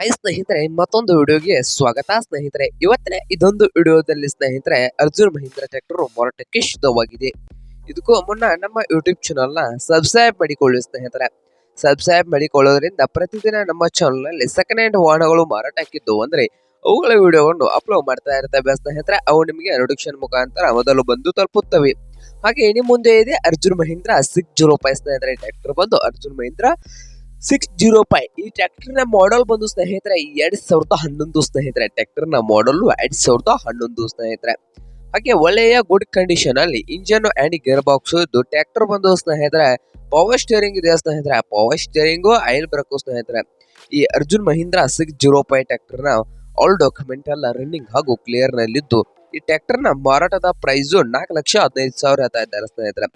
High ಸ್ನೇಹಿತರೆ, ಮತ್ತೊಂದು ವಿಡಿಯೋಗೆ ಸ್ವಾಗತ. ಸ್ನೇಹಿತರೆ ಇವತ್ತಿನ ಇದೊಂದು ವಿಡಿಯೋದಲ್ಲಿ ಸ್ನೇಹಿತರೆ, ಅರ್ಜುನ್ ಮಹೀಂದ್ರ ಟ್ರ್ಯಾಕ್ಟರ್ ಮಾರಾಟಕ್ಕೆ ಶುದ್ಧವಾಗಿದೆ ಇದಕ್ಕೂ ಮುನ್ನ ನಮ್ಮ ಯೂಟ್ಯೂಬ್ ಚಾನಲ್ನ ಸಬ್ಸ್ಕ್ರೈಬ್ ಮಾಡಿಕೊಳ್ಳಿ ಸ್ನೇಹಿತರೆ. ಸಬ್ಸ್ಕ್ರೈಬ್ ಮಾಡಿಕೊಳ್ಳೋದ್ರಿಂದ ಪ್ರತಿದಿನ ನಮ್ಮ ಚಾನಲ್ನಲ್ಲಿ ಸೆಕೆಂಡ್ ಹ್ಯಾಂಡ್ ವಾಹನಗಳು ಮಾರಾಟಕ್ಕಿದ್ದು ಅಂದರೆ ಅವುಗಳ ವಿಡಿಯೋವನ್ನು ಅಪ್ಲೋಡ್ ಮಾಡ್ತಾ ಇರ್ತವೆ ಸ್ನೇಹಿತರೆ. ಅವು ನಿಮಗೆ ನೋಟಿಫಿಕೇಶನ್ ಮುಖಾಂತರ ಮೊದಲು ಬಂದು ತಲುಪುತ್ತವೆ. ಹಾಗೆ ಇನ್ನು ಮುಂದೆ ಇದೆ Arjun Mahindra six zero five ಸ್ನೇಹಿತರೆ. ಟ್ರ್ಯಾಕ್ಟರ್ ಬಂದು Arjun Mahindra six zero five ಈ ಟ್ರ್ಯಾಕ್ಟರ್ನ ಮಾಡೆಲ್ ಬಂದು ಸ್ನೇಹಿತರೆ, ಎರಡ್ ಸಾವಿರದ ಹನ್ನೊಂದು ಸ್ನೇಹಿತರೆ. ಟ್ರ್ಯಾಕ್ಟರ್ನ ಮಾಡೆಲ್ ಎರಡ್ ಸಾವಿರದ ಹನ್ನೊಂದು ಸ್ನೇಹಿತರೆ. ಹಾಗೆ ಒಳ್ಳೆಯ ಗುಡ್ ಕಂಡೀಷನ್ ಅಲ್ಲಿ ಇಂಜನ್ ಅಂಡ್ ಗೇರ್ ಬಾಕ್ಸ್ ಇದ್ದು ಟ್ರ್ಯಾಕ್ಟರ್ ಬಂದು ಸ್ನೇಹಿತರೆ ಪವರ್ ಸ್ಟೇರಿಂಗ್ ಇದೆ ಸ್ನೇಹಿತರೆ? ಪವರ್ ಸ್ಟೇರಿಂಗು ಆಯಿಲ್ ಬ್ರಕ್ ಸ್ನೇಹಿತರೆ. ಈ Arjun Mahindra six zero five ಟ್ರ್ಯಾಕ್ಟರ್ನ ಆಲ್ ಡಾಕ್ಯುಮೆಂಟ್ ಎಲ್ಲ ರನ್ನಿಂಗ್ ಹಾಗೂ ಕ್ಲಿಯರ್ ನಲ್ಲಿದ್ದು. ಈ ಟ್ರ್ಯಾಕ್ಟರ್ನ ಮಾರಾಟದ ಪ್ರೈಸ್ ನಾಲ್ಕು ಲಕ್ಷ ಹದಿನೈದು ಸಾವಿರ ಇದ್ದಾರೆ ಸ್ನೇಹಿತರೆ.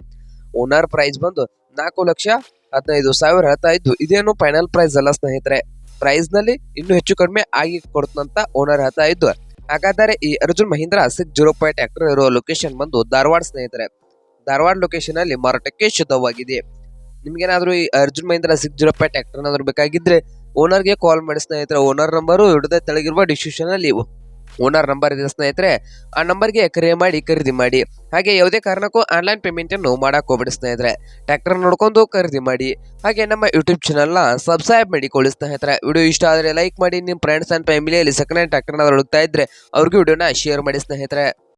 ಓನರ್ ಪ್ರೈಸ್ ಬಂದು ನಾಲ್ಕು ಲಕ್ಷ ಹದಿನೈದು ಸಾವಿರ ಹೇಳ್ತಾ ಇದ್ದು ಇದೇನು ಫೈನಲ್ ಪ್ರೈಸ್ ಅಲ್ಲ ಸ್ನೇಹಿತರೆ. ಪ್ರೈಸ್ನಲ್ಲಿ ಇನ್ನೂ ಹೆಚ್ಚು ಕಡಿಮೆ ಆಗಿ ಕೊಡ್ತಂತ ಓನರ್ ಹೇಳ್ತಾ ಇದ್ದು ಹಾಗಾದರೆ ಈ Arjun Mahindra six zero point tractor ಇರುವ ಲೊಕೇಶನ್ ಬಂದು ಧಾರವಾಡ ಸ್ನೇಹಿತರೆ. ಧಾರವಾಡ ಲೊಕೇಶನ್ ಅಲ್ಲಿ ಮಾರಾಟಕ್ಕೆ ಶುದ್ಧವಾಗಿದೆ. ನಿಮ್ಗೇನಾದ್ರೂ ಈ Arjun Mahindra six zero point tractor ಏನಾದ್ರು ಬೇಕಾಗಿದ್ರೆ ಓನರ್ಗೆ ಕಾಲ್ ಮಾಡಿ ಸ್ನೇಹಿತರೆ. ಓನರ್ ನಂಬರು ಹಿಡಿದ ತೆಳಗಿರುವ ಡಿಸ್ಕ್ರಿಪ್ಷನ್ ಅಲ್ಲಿ ಓನರ್ ನಂಬರ್ ಇದೆ ಸ್ನೇಹಿತರೆ, ಆ ನಂಬರ್ಗೆ ಕರೆ ಮಾಡಿ, ಖರೀದಿ ಮಾಡಿ. ಹಾಗೆ ಯಾವುದೇ ಕಾರಣಕ್ಕೂ ಆನ್ಲೈನ್ ಪೇಮೆಂಟ್ ಅನ್ನು ಮಾಡಕ್ ಹೋಗ್ಬೇಡಿ ಸ್ನೇಹಿತರೆ. ಟ್ರ್ಯಾಕ್ಟರ್ ನೋಡ್ಕೊಂಡು ಖರೀದಿ ಮಾಡಿ. ಹಾಗೆ ನಮ್ಮ ಯೂಟ್ಯೂಬ್ ಚಾನಲ್ನ ಸಬ್ಸ್ಕ್ರೈಬ್ ಮಾಡಿಕೊಳ್ಳಿ ಸ್ನೇಹಿತರೆ. ವಿಡಿಯೋ ಇಷ್ಟ ಆದರೆ ಲೈಕ್ ಮಾಡಿ ನಿಮ್ಮ ಫ್ರೆಂಡ್ಸ್ ಅಂಡ್ ಫ್ಯಾಮಿಲಿಯಲ್ಲಿ ಸೆಕೆಂಡ್ ಹ್ಯಾಂಡ್ ಟ್ರ್ಯಾಕ್ಟರ್ನ ಹುಡುಕ್ತಾ ಇದ್ದರೆ ಅವ್ರಿಗೂ ವಿಡಿಯೋನ ಶೇರ್ ಮಾಡಿ ಸ್ನೇಹಿತರೆ.